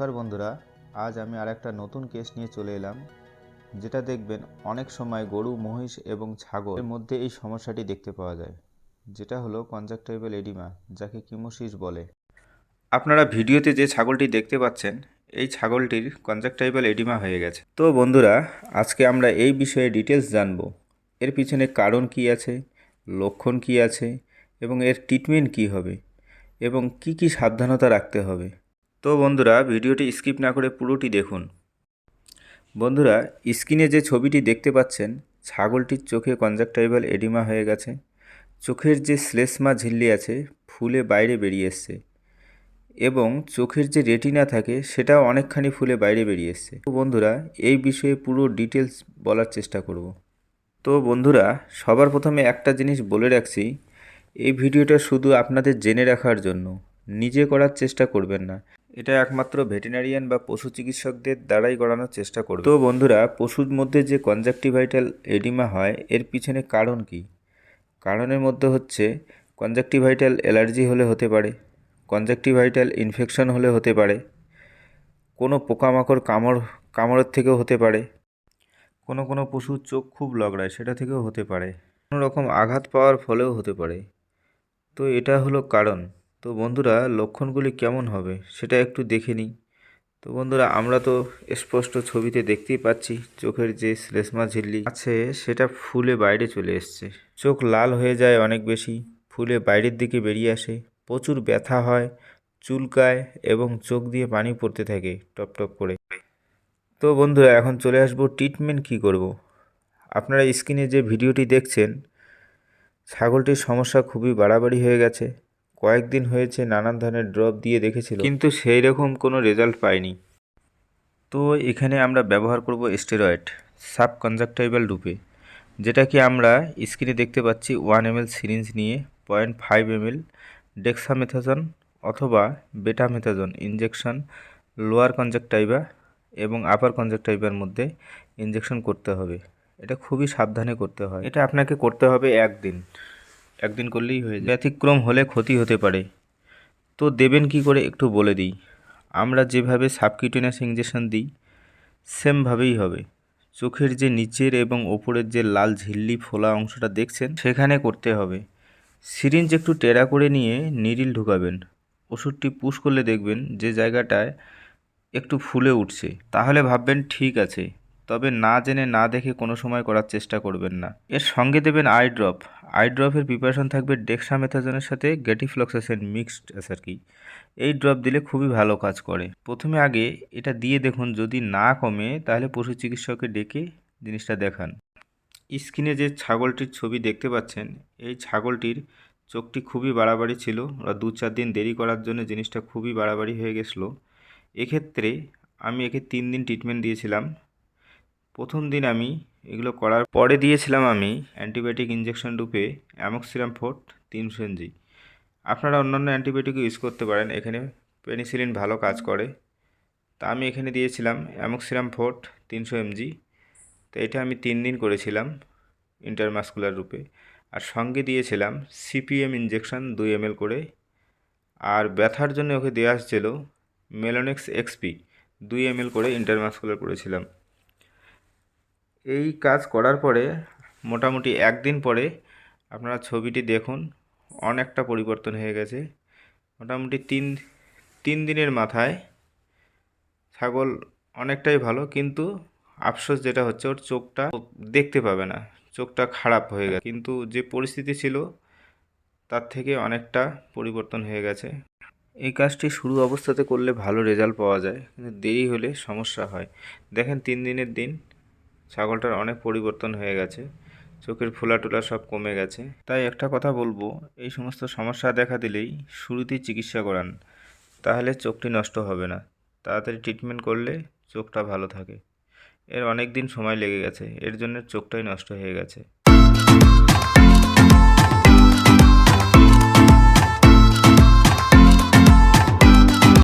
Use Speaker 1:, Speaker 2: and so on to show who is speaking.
Speaker 1: নমস্কার বন্ধুরা, আজ আমি আর একটা নতুন কেস নিয়ে চলে এলাম, যেটা দেখবেন অনেক সময় গরু, মহিষ এবং ছাগলের মধ্যে এই সমস্যাটি দেখতে পাওয়া যায়, যেটা হলো কনজাক্টাইভেল এডিমা যাকে কিমোসিস বলে। আপনারা ভিডিওতে যে ছাগলটি দেখতে পাচ্ছেন, এই ছাগলটির কনজাক্টাইভেল এডিমা হয়ে গেছে। তো বন্ধুরা, আজকে আমরা এই বিষয়ে ডিটেলস জানব, এর পিছনে কারণ কি আছে, লক্ষণ কি আছে, এবং এর ট্রিটমেন্ট কি হবে, এবং কি কি সাবধানতা রাখতে হবে তো বন্ধুরা, ভিডিওটি স্কিপ না করে পুরোটি দেখুন। বন্ধুরা, স্ক্রিনে যে ছবিটি দেখতে পাচ্ছেন, ছাগলটির চোখে কনজাক্টাইভাল এডিমা হয়ে গেছে। চোখের যে শ্লেষ্মা ঝিল্লি আছে, ফুলে বাইরে বেরিয়ে এসছে। এবং চোখের যে রেটিনা থাকে, সেটাও অনেকখানি ফুলে বাইরে বেরিয়ে এসছে। তো বন্ধুরা, এই বিষয়ে পুরো ডিটেলস বলার চেষ্টা করব। তো বন্ধুরা, সবার প্রথমে একটা জিনিস বলে রাখছি, এই ভিডিওটা শুধু আপনাদের জেনে রাখার জন্য। নিজে করার চেষ্টা করবেন না। এটা একমাত্র ভেটেরিনারিয়ান বা পশু চিকিৎসকদের দ্বারাই করানোর চেষ্টা করবে। তো বন্ধুরা, পশুর মধ্যে যে কনজাক্টিভাইটাল এডিমা হয়, এর পিছনে কারণ কি? কারণের মধ্যে হচ্ছে কনজাক্টিভাইটাল অ্যালার্জি হলে হতে পারে কনজাক্টিভাইটাল ইনফেকশন হলে হতে পারে, কোনো পোকামাকড় কামড়, কামড়ের থেকেও হতে পারে, কোনো কোনো পশুর চোখ খুব লগড়ায়, সেটা থেকেও হতে পারে, কোনো রকম আঘাত পাওয়ার ফলেও হতে পারে। তো এটা হলো কারণ। তো বন্ধুরা, লক্ষণগুলি কেমন হবে সেটা একটু দেখে নিই। তো বন্ধুরা, আমরা তো স্পষ্ট ছবিতে দেখতেই পাচ্ছি, চোখের যে শ্লেষ্মা ঝিল্লি আছে সেটা ফুলে বাইরে চলে এসছে। চোখ লাল হয়ে যায় অনেক বেশি, ফুলে বাইরের দিকে বেরিয়ে আসে, প্রচুর ব্যথা হয়, চুলকায় এবং চোখ দিয়ে পানি পড়তে থাকে টপ টপ করে। তো বন্ধুরা, এখন চলে আসব ট্রিটমেন্ট কি করব। আপনারা স্ক্রিনে যে ভিডিওটি দেখছেন, ছাগলটির সমস্যা খুবই বাড়াবাড়ি হয়ে গেছে। কয়েকদিন হয়েছে নানান ধরনের ড্রপ দিয়ে দেখেছিল। কিন্তু সেই রকম কোনো রেজাল্ট পাইনি। তো এখানে আমরা ব্যবহার করব স্টেরয়েড সাব কনজাক্টাইভাল রূপে যেটা কি আমরা স্ক্রিনে দেখতে পাচ্ছি ওয়ান এম সিরিঞ্জ নিয়ে point five M L dexamethasone অথবা বেটামেথাজন ইনজেকশন লোয়ার কনজাক্টাইভা এবং আপার কনজাক্টাইভার মধ্যে ইনজেকশন করতে হবে। এটা খুবই সাবধানে করতে হয়। এটা আপনাকে করতে হবে একদিন। একদিন করলেই হয়ে যায়। ব্যতিক্রম হলে ক্ষতি হতে পারে। তো দেবেন কি করে একটু বলে দিই। আমরা যেভাবে সাবকিউটেনাস ইঞ্জেকশন দিই, সেমভাবেই হবে। চোখের যে নিচের এবং ওপরের যে লাল ঝিল্লি ফোলা অংশটা দেখছেন, সেখানে করতে হবে। সিরিঞ্জ একটু টেরা করে নিয়ে নিরিল ঢুকাবেন। ওষুধটি পুশ করলে দেখবেন যে জায়গাটায় একটু ফুলে উঠছে। তাহলে ভাববেন ঠিক আছে। তবে না জেনে না দেখে কোনো সময় করার চেষ্টা করবেন না। এর সঙ্গে দেবেন আই ড্রপ আই ড্রপের প্রিপারেশন থাকবে ডেক্সামেথাজনের সাথে গ্যাটিফ্লক্সাসেন মিক্সড আর কি। এই ড্রপ দিলে খুবই ভালো কাজ করে। প্রথমে আগে এটা দিয়ে দেখুন, যদি না কমে তাহলে পশু চিকিৎসককে ডেকে জিনিসটা দেখান। স্ক্রিনে যে ছাগলটির ছবি দেখতে পাচ্ছেন, এই ছাগলটির চোখটি খুবই বাড়াবাড়ি ছিল। ওরা দু চার দিন দেরি করার জন্য জিনিসটা খুবই বাড়াবাড়ি হয়ে গেছিল। এক্ষেত্রে আমি একে তিন দিন ট্রিটমেন্ট দিয়েছিলাম। প্রথম দিন আমি এগুলো করার পরে দিয়েছিলাম আমি অ্যান্টিবায়োটিক ইঞ্জেকশন রূপে অ্যামক্সিলাম ফোর্ট তিনশো এনজি আপনারা অন্যান্য অ্যান্টিবায়োটিকও ইউজ করতে পারেন, এখানে পেনিসিলিন ভালো কাজ করে। তা আমি এখানে দিয়েছিলাম অ্যামক্সিলাম ফোর্ট তিনশো এমজি। তো এটা আমি তিন দিন করেছিলাম ইন্টারমাস্কুলার রূপে। আর সঙ্গে দিয়েছিলাম সিপিএম ইঞ্জেকশন দুই এম করে। আর ব্যথার জন্য ওকে দেওয়া আসছিল মেলোনেক্স এক্সপি দুই এম করে ইন্টারমাস্কুলার করেছিলাম। এই কাজ করার পরে মোটামুটি একদিন পরে আপনারা ছবিটি দেখুন, অনেকটা পরিবর্তন হয়ে গেছে। মোটামুটি তিন তিন দিনের মাথায় ছাগল অনেকটাই ভালো, কিন্তু আফসোস যেটা হচ্ছে ওর চোখটা দেখতে পাবে না, চোখটা খারাপ হয়ে গেছে। কিন্তু যে পরিস্থিতি ছিল, তার থেকে অনেকটা পরিবর্তন হয়ে গেছে। এই কাজটি শুরু অবস্থাতে করলে ভালো রেজাল্ট পাওয়া যায়, কিন্তু দেরি হলে সমস্যা হয়। দেখেন তিন দিনের দিন ছাগলটার অনেক পরিবর্তন হয়ে গেছে, চোখের ফোলা টোলা সব কমে গেছে। তাই একটা কথা বলব, এই সমস্ত সমস্যা দেখা দিলেই শুরুতেই চিকিৎসা করান, তাহলে চোখটি নষ্ট হবে না। তাড়াতাড়ি ট্রিটমেন্ট করলে চোখটা ভালো থাকে। এর অনেক দিন সময় লেগে গেছে, এর জন্য চোখটাই নষ্ট হয়ে গেছে।